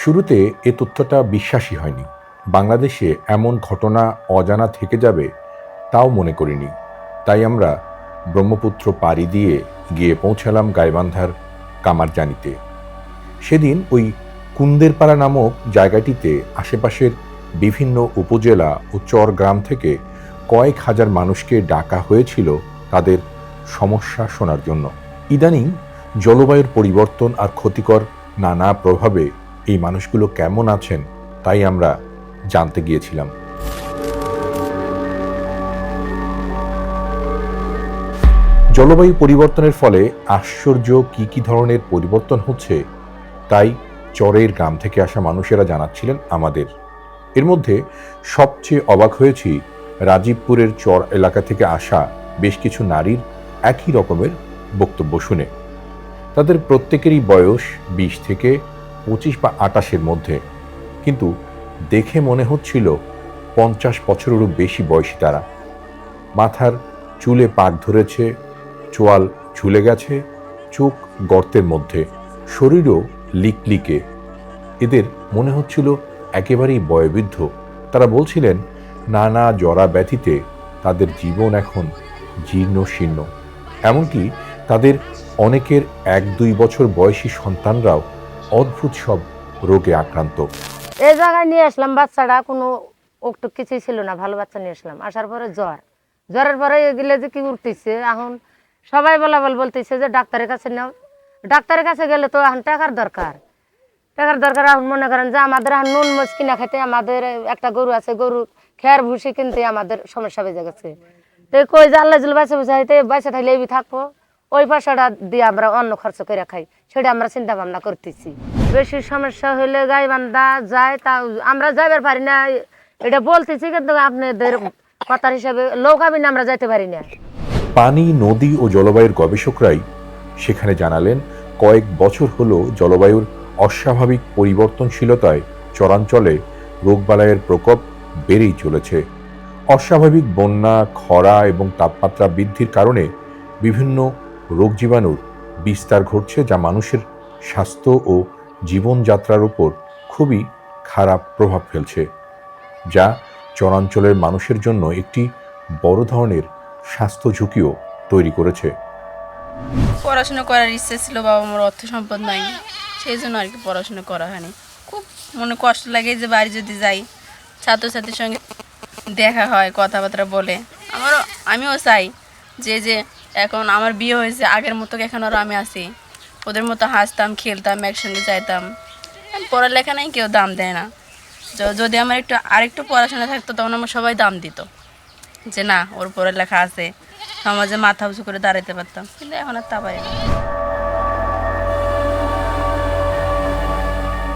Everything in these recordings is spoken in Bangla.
শুরুতে এ তথ্যটা বিশ্বাসী হয়নি। বাংলাদেশে এমন ঘটনা অজানা থেকে যাবে তাও মনে করিনি। তাই আমরা ব্রহ্মপুত্র পাড়ি দিয়ে গিয়ে পৌঁছালাম গাইবান্ধার কামারজানিতে। সেদিন ওই কুন্দেরপাড়া নামক জায়গাটিতে আশেপাশের বিভিন্ন উপজেলা ও চর গ্রাম থেকে কয়েক হাজার মানুষকে ডাকা হয়েছিল তাদের সমস্যা শোনার জন্য। ইদানিং জলবায়ুর পরিবর্তন আর ক্ষতিকর নানা প্রভাবে এই মানুষগুলো কেমন আছেন, তাই আমরা জানতে গিয়েছিলাম। জলবায়ু পরিবর্তনের ফলে আশ্চর্য কি কি ধরনের পরিবর্তন হচ্ছে, তাই চরের গ্রাম থেকে আসা মানুষেরা জানাচ্ছিলেন আমাদের। এর মধ্যে সবচেয়ে অবাক হয়েছি, রাজীবপুরের চর এলাকা থেকে আসা বেশ কিছু নারীর একই রকমের বক্তব্য শুনে। তাদের প্রত্যেকেরই বয়স বিশ থেকে পঁচিশ বা আটাশের মধ্যে। কিন্তু দেখে মনে হচ্ছিল পঞ্চাশ বছরেরও বেশি বয়সী তারা। মাথার চুলে পাক ধরেছে, চোয়াল ঝুলে গেছে, চোখ গর্তের মধ্যে, শরীরও লিকলিকে। এদের মনে হচ্ছিল একেবারেই বয়বৃদ্ধ। তারা বলছিলেন নানা জরা ব্যথিতে তাদের জীবন এখন জীর্ণ শীর্ণ। এমনকি তাদের অনেকের এক দুই বছর বয়সী সন্তানরাও অদ্ভুত সব রোগে আক্রান্ত। এই জায়গায় নিয়ে আসলাম বাচ্চাটা কোনো একটু কিছুই ছিল না, ভালো বাচ্চা নিয়ে আসলাম। আসার পরে জ্বর। জ্বরের পরে এগুলো যে কি উঠতেছে, এখন সবাই বলা বল বলতেছে যে ডাক্তারের কাছে নাও। ডাক্তারের কাছে গেলে তো এখন টাকার দরকার। টাকার দরকার এখন মনে করেন যে আমাদের এখন নুন মরিচ কিনা খেতে আমাদের একটা গরু আছে, গরু খেয়ার ভুসি কিনতে আমাদের সমস্যা বেজে গেছে। তো কই যে আল্লাহ জল বাঁচা বুঝাইতে, বাঁচা থাকলে এই থাকব। ওই পয়সাটা দিয়ে আমরা অন্য খরচ করে খাই, সেটা আমরা চিন্তা ভাবনা করতেছি। বেশি সমস্যা হলে গাই বান্ধা যায় তা আমরা যাইবার পারি না। এটা বলতেছি কিন্তু আপনাদের কথার হিসাবে লৌকাবিনে আমরা যাইতে পারি না। পানি, নদী ও জলবায়ুর গবেষকরাই সেখানে জানালেন, কয়েক বছর হলো জলবায়ুর অস্বাভাবিক পরিবর্তনশীলতায় চরাঞ্চলে রোগবালাইয়ের প্রকোপ বেড়েই চলেছে। অস্বাভাবিক বন্যা, খরা এবং তাপমাত্রা বৃদ্ধির কারণে বিভিন্ন রোগ জীবাণুর বিস্তার ঘটছে যা মানুষের স্বাস্থ্য ও জীবনযাত্রার উপর খুবই খারাপ প্রভাব ফেলছে, যা চরাঞ্চলের মানুষের জন্য একটি বড় ধরনের স্বাস্থ্য ঝুঁকিও তৈরি করেছে। পড়াশোনা করার ইচ্ছে ছিল, বাবা আমার অর্থ সম্পদ নাই, সেই জন্য আর কি পড়াশোনা করা হয়নি। খুব মনে কষ্ট লাগে যে বাড়ি যদি যাই, ছাত্রছাত্রীর সঙ্গে দেখা হয়, কথাবার্তা বলে। আমারও, আমিও চাই যে যে এখন আমার বিয়ে হয়েছে, আগের মতো এখন আরও আমি আছি। ওদের মতো হাসতাম, খেলতাম, একসঙ্গে যাইতাম। পড়ালেখা নাই কেউ দাম দেয় না। যদি আমার একটু, আরেকটু পড়াশোনা থাকতো, তখন আমার সবাই দাম দিত। যে না, ওর পড়ালেখা আছে, সমাজে মাথা উঁচু করে দাঁড়াতে পারতাম। কিন্তু এখন আর তা পারি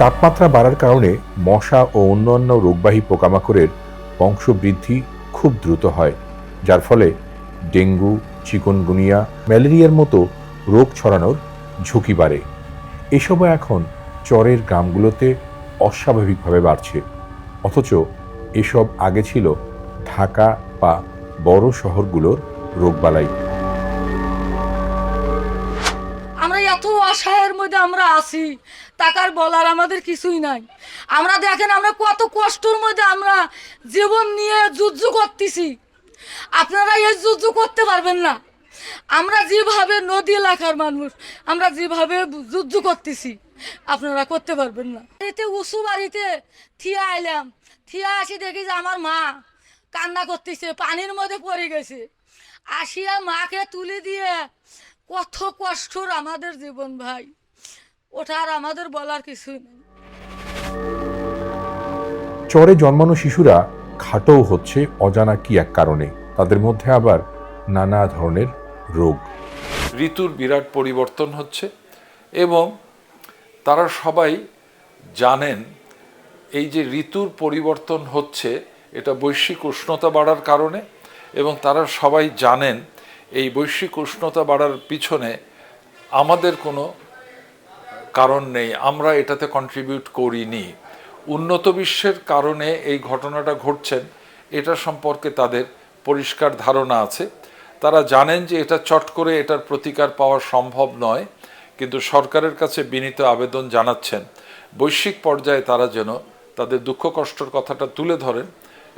তাপমাত্রা বাড়ার কারণে মশা ও অন্যান্য রোগবাহী পোকামাকড়ের বংশবৃদ্ধি খুব দ্রুত হয়, যার ফলে ডেঙ্গু চিকনগুনিয়া ম্যালেরিয়ার মতো রোগ ছড়ানোর ঝুঁকি বাড়ে। এসবও এখন চরের গ্রামগুলোতে অস্বাভাবিকভাবে বাড়ছে। অথচ এসব আগে ছিল ঢাকা বা বড় শহরগুলোর রোগবালাই। আমরা এত অসহায়ের মধ্যে আমরা আছি, টাকার বলার আমাদের কিছুই নাই। আমরা দেখেন আমরা কত কষ্টর মধ্যে আমরা জীবন নিয়ে যুদ্ধ করতেছি। আপনারা এই যুদ্ধ করতে পারবেন না। আমরা যেভাবে নদী এলাকার মানুষ, আমরা যেভাবে যুদ্ধ করতেছি, আপনারা করতে পারবেন না। এতে উঁচু বাড়িতে থিয়া আইলাম, থিয়া আসি দেখি যে আমার মা কান্না করতেছে, পানির মধ্যে পড়ে গেছে। আসিয়া মাকে তুলে দিয়ে, কত কষ্টর আমাদের জীবন ভাই, ওটা আর আমাদের বলার কিছুই নেই। চরে জন্মানো শিশুরা খাটোও হচ্ছে অজানা কি এক কারণে, তাদের মধ্যে আবার নানা ধরনের রোগ। ঋতুর বিরাট পরিবর্তন হচ্ছে এবং তারা সবাই জানেন এই যে ঋতুর পরিবর্তন হচ্ছে, এটা বৈশ্বিক উষ্ণতা বাড়ার কারণে এবং তারা সবাই জানেন এই বৈশ্বিক উষ্ণতা বাড়ার পিছনে আমাদের কোনো কারণ নেই, আমরা এটাতে কন্ট্রিবিউট করিনি। উন্নত বিশ্বের কারণে এই ঘটনাটা ঘটছেন, এটা সম্পর্কে তাদের পরিষ্কার ধারণা আছে। তারা জানেন যে এটা চট করে এটার প্রতিকার পাওয়া সম্ভব নয়, কিন্তু সরকারের কাছে বিনীত আবেদন জানাচ্ছেন। বৈশ্বিক পর্যায়ে তারা যেন তাদের দুঃখ কষ্টর কথাটা তুলে ধরেন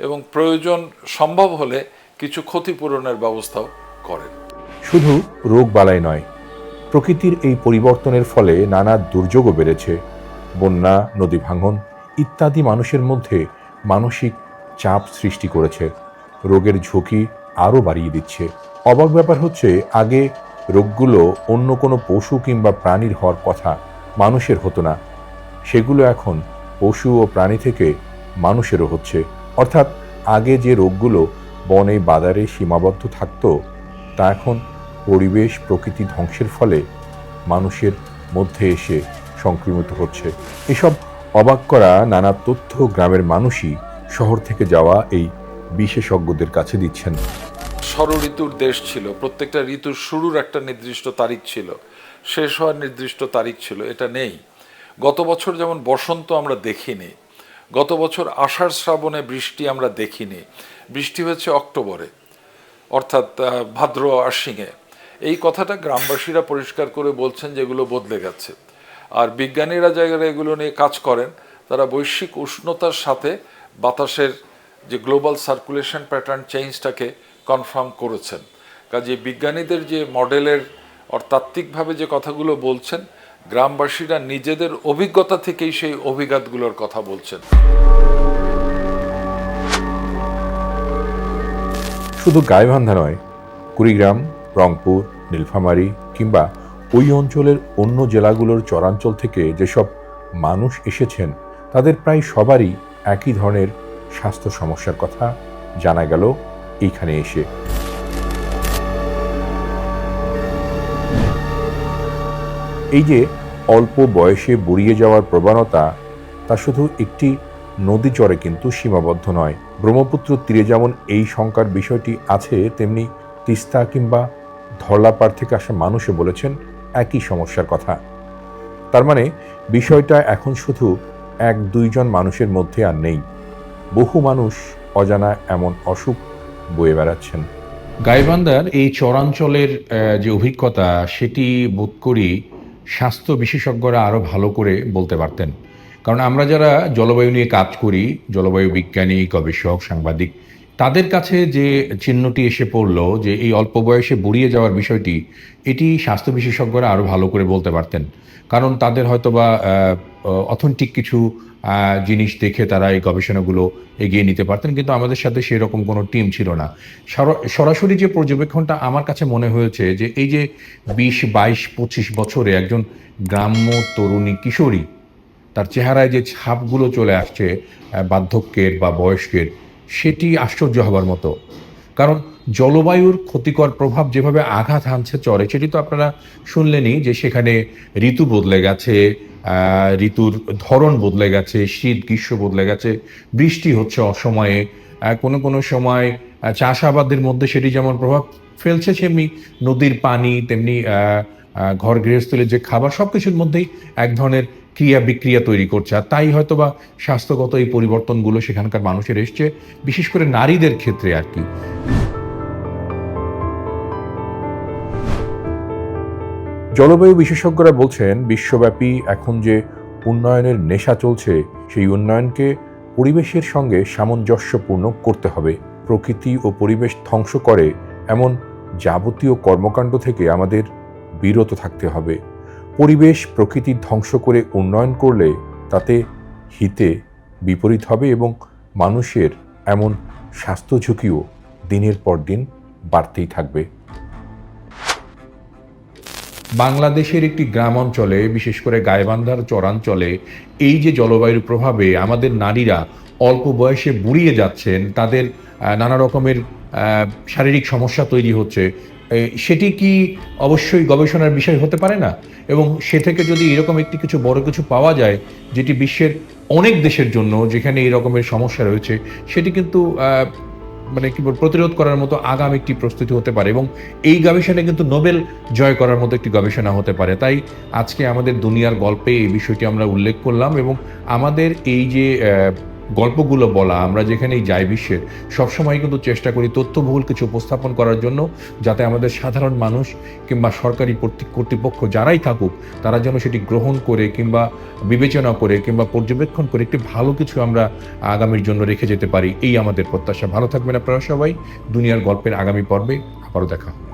এবং প্রয়োজন সম্ভব হলে কিছু ক্ষতিপূরণের ব্যবস্থাও করেন। শুধু রোগ বালাই নয়, প্রকৃতির এই পরিবর্তনের ফলে নানা দুর্যোগও বেড়েছে। বন্যা, নদী ভাঙন ইত্যাদি মানুষের মধ্যে মানসিক চাপ সৃষ্টি করেছে। রোগের ঝুঁকি আরও বাড়িয়ে দিচ্ছে। অবাক ব্যাপার হচ্ছে, আগে রোগগুলো অন্য কোনো পশু কিংবা প্রাণীর হওয়ার কথা মানুষের হতো না। সেগুলো এখন পশু ও প্রাণী থেকে মানুষেরও হচ্ছে। অর্থাৎ আগে যে রোগগুলো বনে, বাজারে সীমাবদ্ধ থাকতো, তা এখন পরিবেশ, প্রকৃতি ধ্বংসের ফলে মানুষের মধ্যে এসে সংক্রমিত হচ্ছে। এসব অবাক করা নানা তথ্য গ্রামের মানুষই শহর থেকে যাওয়া এই বিশেষজ্ঞদের কাছে দিচ্ছেন। ষড় ঋতুর দেশ ছিল। প্রত্যেকটা ঋতুর শুরুর একটা নির্দিষ্ট তারিখ ছিল। শেষ হওয়ার নির্দিষ্ট তারিখ ছিল। এটা নেই। গত বছর যেমন বসন্ত আমরা দেখিনি। গত বছর আষাঢ় শ্রাবণে বৃষ্টি আমরা দেখিনি। বৃষ্টি হয়েছে অক্টোবরে, অর্থাৎ ভাদ্র আশ্বিনে। এই কথাটা গ্রামবাসীরা পরিষ্কার করে বলছেন যেগুলো বদলে গেছে। আর বিজ্ঞানীরা জায়গায় এগুলো নিয়ে কাজ করেন, তারা বৈশ্বিক উষ্ণতার সাথে বাতাসের যে গ্লোবাল সার্কুলেশন প্যাটার্ন চেঞ্জটাকে কনফার্ম করেছেন। কাজে বিজ্ঞানীদের যে মডেলের অর্থাত্ত্বিকভাবে যে কথাগুলো বলছেন, গ্রামবাসীরা নিজেদের অভিজ্ঞতা থেকেই সেই অভিঘাতগুলোর কথা বলছেন। শুধু গাইবান্ধা নয়, কুড়িগ্রাম, রংপুর, নীলফামারী কিংবা ওই অঞ্চলের অন্য জেলাগুলোর চরাঞ্চল থেকে যেসব মানুষ এসেছেন, তাদের প্রায় সবারই একই ধরনের স্বাস্থ্য সমস্যার কথা জানা গেল এইখানে এসে। এই যে অল্প বয়সে বুড়িয়ে যাওয়ার প্রবণতা, তা শুধু একটি নদী চরে কিন্তু সীমাবদ্ধ নয়। ব্রহ্মপুত্র তীরে যেমন এই শঙ্কার বিষয়টি আছে, তেমনি তিস্তা কিংবা ধরলাপাড় থেকে আসা মানুষে বলেছেন একই সমস্যার কথা। তার মানে বিষয়টা এখন শুধু এক দুইজন মানুষের মধ্যে আর নেই। বহু মানুষ অজানা এমন অসুখ বয়ে বেড়াচ্ছেন। গাইবান্ধার এই চরাঞ্চলের যে অভিজ্ঞতা, সেটি বোধ করি স্বাস্থ্য বিশেষজ্ঞরা আরও ভালো করে বলতে পারতেন। কারণ আমরা যারা জলবায়ু নিয়ে কাজ করি, জলবায়ু বিজ্ঞানী, গবেষক, সাংবাদিক তাদের কাছে যে চিহ্নটি এসে পড়ল, যে এই অল্প বয়সে বুড়িয়ে যাওয়ার বিষয়টি, এটি স্বাস্থ্য বিশেষজ্ঞরা আরও ভালো করে বলতে পারতেন। কারণ তাদের হয়তোবা অথেন্টিক কিছু জিনিস দেখে তারা এই গবেষণাগুলো এগিয়ে নিতে পারতেন, কিন্তু আমাদের সাথে সেরকম কোনো টিম ছিল না। সর- সরাসরি যে পর্যবেক্ষণটা আমার কাছে মনে হয়েছে, যে এই যে বিশ, বাইশ, পঁচিশ বছরে একজন গ্রাম্য তরুণী কিশোরী, তার চেহারায় যে ছাপগুলো চলে আসছে বার্ধক্যের বা বয়স্কের সেটি আশ্চর্য হবার মতো। কারণ জলবায়ুর ক্ষতিকর প্রভাব যেভাবে আঘাত হানছে চরে, সেটি তো আপনারা শুনলেনই যে সেখানে ঋতু বদলে গেছে ঋতুর ধরন বদলে গেছে, শীত, গ্রীষ্ম বদলে গেছে, বৃষ্টি হচ্ছে অসময়ে কোনো কোনো সময় চাষাবাদের মধ্যে সেটি যেমন প্রভাব ফেলছে সেমনি নদীর পানি, তেমনি ঘর গৃহস্থলের যে খাবার সব কিছুর মধ্যেই এক ধরনের ক্রিয়া বিক্রিয়া তৈরি করছে। আর তাই হয়তোবা স্বাস্থ্যগত এই পরিবর্তনগুলো সেখানকার মানুষের এসছে, বিশেষ করে নারীদের ক্ষেত্রে আর কি। জলবায়ু বিশেষজ্ঞরা বলছেন, বিশ্বব্যাপী এখন যে উন্নয়নের নেশা চলছে, সেই উন্নয়নকে পরিবেশের সঙ্গে সামঞ্জস্যপূর্ণ করতে হবে। প্রকৃতি ও পরিবেশ ধ্বংস করে এমন যাবতীয় কর্মকাণ্ড থেকে আমাদের বিরত থাকতে হবে। পরিবেশ প্রকৃতি ধ্বংস করে উন্নয়ন করলে তাতে হিতে বিপরীত হবে এবং মানুষের এমন স্বাস্থ্য ঝুঁকিও দিনের পর দিন বাড়তেই থাকবে। বাংলাদেশের একটি গ্রাম অঞ্চলে, বিশেষ করে গাইবান্ধার চরাঞ্চলে, এই যে জলবায়ুর প্রভাবে আমাদের নারীরা অল্প বয়সে বুড়িয়ে যাচ্ছেন, তাদের নানা রকমের শারীরিক সমস্যা তৈরি হচ্ছে। সেটি কি অবশ্যই গবেষণার বিষয় হতে পারে না? এবং সে থেকে যদি এরকম একটি কিছু বড় কিছু পাওয়া যায়, যেটি বিশ্বের অনেক দেশের জন্য যেখানে এই রকমের সমস্যা রয়েছে, সেটি কিন্তু মানে কি প্রতিরোধ করার মতো আগাম একটি প্রস্তুতি হতে পারে এবং এই গবেষণা কিন্তু নোবেল জয় করার মতো একটি গবেষণা হতে পারে। তাই আজকে আমাদের দুনিয়ার গল্পে এই বিষয়টি আমরা উল্লেখ করলাম এবং আমাদের এই যে গল্পগুলো বলা, আমরা যেখানেই যাই বিশ্বের, সবসময় কিন্তু চেষ্টা করি তথ্যবহুল কিছু উপস্থাপন করার জন্য যাতে আমাদের সাধারণ মানুষ কিংবা সরকারি কর্তৃ- কর্তৃপক্ষ যারাই থাকুক, তারা যেন সেটি গ্রহণ করে কিংবা বিবেচনা করে কিংবা পর্যবেক্ষণ করে একটি ভালো কিছু আমরা আগামীর জন্য রেখে যেতে পারি। এই আমাদের প্রত্যাশা। ভালো থাকবেন আপনারা সবাই। দুনিয়ার গল্পের আগামী পর্বে আবারও দেখা হবে।